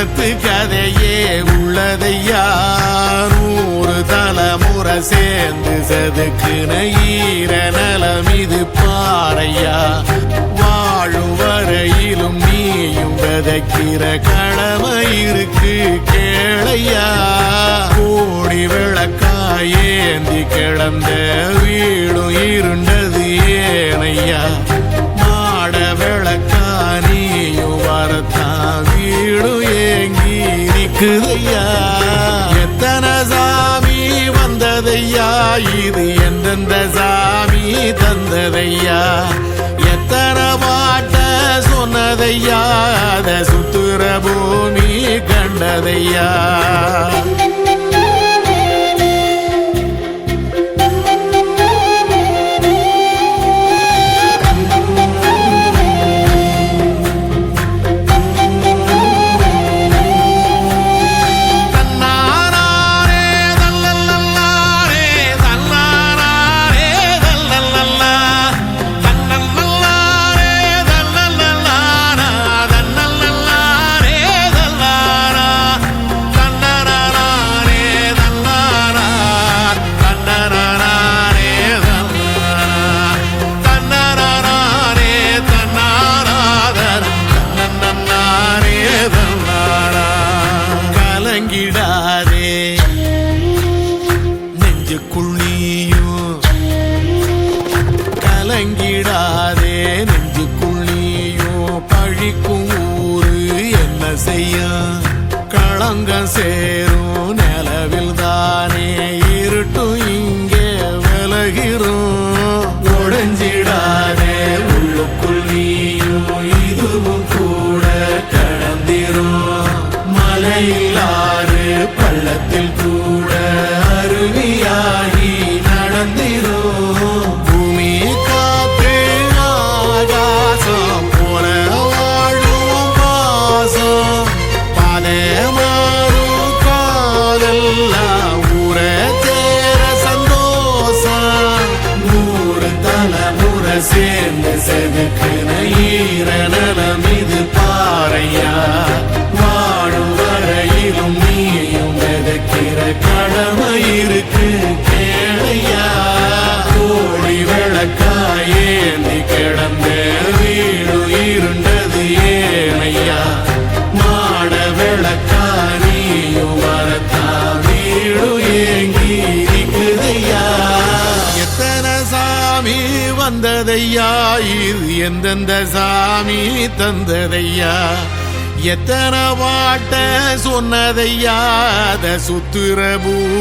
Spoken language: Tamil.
ஒரு கதையே உள்ளதையா நூறு தலைமுறை சேர்ந்து செதுக்குன ஈர நலம் இது பாறையா? வாழும் வரையிலும் நீயும் விதைக்கிற கடமை இருக்கு கேளையா? கோடி விளக்காயேந்தி கிடந்த வீடும் இருண்டது ஏனையா? இருக்குதையா எத்தனை சாமி வந்ததையா? இது எந்தெந்த சாமி தந்ததையா? எத்தனை பாட்ட சொன்னதையா? அதை சுத்துற பூமி கண்டதையா? கலங்கிடாதே நெஞ்சுக்குள் நீயும் கலங்கிடாதே. நெஞ்சுக்குள் நீயும் பழிக்கும் ஊரு என்ன செய்ய களங்கம் சேரும் நிலவில் தானே இருட்டும் இங்கே விலகிறோம் சேர்ந்து செதுக்குன ஈர நலம் இது பாறையா. வாழும் வரையிலும் நீயும் விதைக்கிற கடமை இருக்கு. சாமி வந்ததையா? இது எந்தெந்த சாமி தந்ததையா? எத்தனை பாட்ட சொன்னதையா? அத சுத்துற பூ